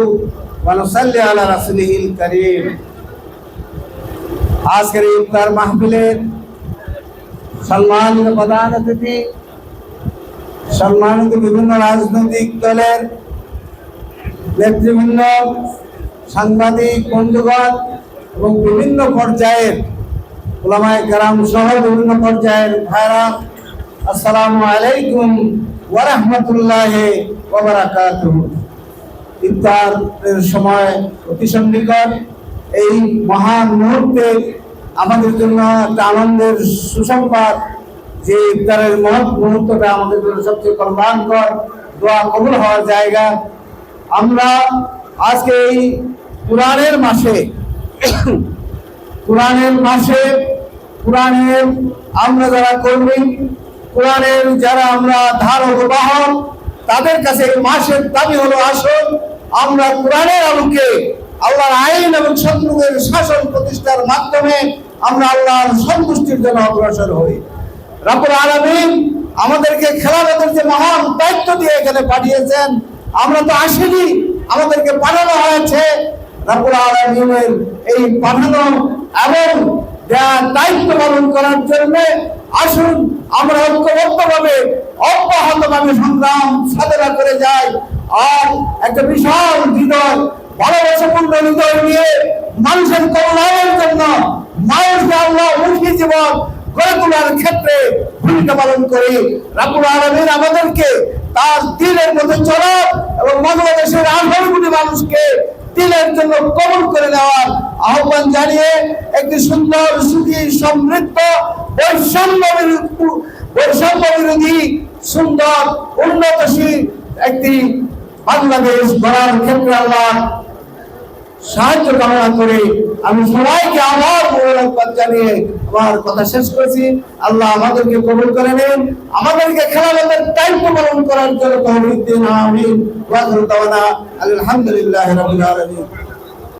ونصلي على رسوله الكريم আজকের এই ইফতার মাহফিলের সম্মানিত প্রধান অতিথি সম্মানিত বিভিন্ন রাজনৈতিক দলের নেতৃবৃন্দ সাংবাদিক বন্ধুগণ এবং বিভিন্ন পর্যায়ের ওলামায় কারাম সহ বিভিন্ন পর্যায়ের ভাইরা আসসালামু আলাইকুম ওয়া রাহমাতুল্লাহি ওয়া বারাকাতুহু ইফতারের সময় অতি সন্নিকট এই মহান মুহূর্তে আমাদের জন্য একটা আনন্দের সুসংবাদ, যে ইফতারের মহৎ মুহূর্তটা আমাদের জন্য সবচেয়ে কল্যাণকর, দোয়া কবুল হওয়ার জায়গা। আমরা আজকে এই কোরআনের মাসে কোরআনের মাসে, কোরআনের আমরা যারা কর্মী, কোরআনের যারা আমরা ধারক বাহক, তাদের কাছে মাসের দাবি হলো আসুন আমরা কোরআনের আলোকে আল্লাহর আইন এবং শত্রুদের শাসন প্রতিষ্ঠার মাধ্যমে আমরা আল্লাহর সন্তুষ্টির জন্য অগ্রসর হই। রাবুল আলমিন আমাদেরকে খেলাধুলার যে মহান দায়িত্ব দিয়ে এখানে পাঠিয়েছেন, আমরা তো আসিনি, আমাদেরকে পাঠানো হয়েছে। রাবুল আলমিনের এই পাঠানো এবং দায়িত্ব পালন করার জন্য আসুন, আমরা ঐক্যবদ্ধভাবে অব্যাহতভাবে সংগ্রাম সাধনা করে যাই। আর একটা বিশাল হৃদয়, ভালোবাসাপূর্ণ হৃদয় নিয়ে মানুষের কল্যাণের জন্য মানুষকে আল্লাহ মুখী জীবন গড়ে তোলার ক্ষেত্রে ভূমিকা পালন করি। রাবুল আলমিন আমাদেরকে তার দিনের মধ্যে চলার এবং বাংলাদেশের আঠারো কোটি মানুষকে দিনের জন্য কবল করে নেওয়ার আহ্বান জানিয়ে একটি সুন্দর, সুখী, সমৃদ্ধ, বৈষম্য বৈষম্য বিরোধী, সুন্দর, উন্নতশীল একটি বাংলাদেশ গড়ার ক্ষেত্রে আল্লাহ সাহায্য কামনা করে আমি সবাইকে আমার মোবারকবাদ জানিয়ে আমার কথা শেষ করেছি। আল্লাহ আমাদেরকে কবুল করে নিন। আমাদেরকে খেলাধুলার দায়িত্ব পালন করার জন্য তহবিল দিন, আমিন। আলহামদুলিল্লাহ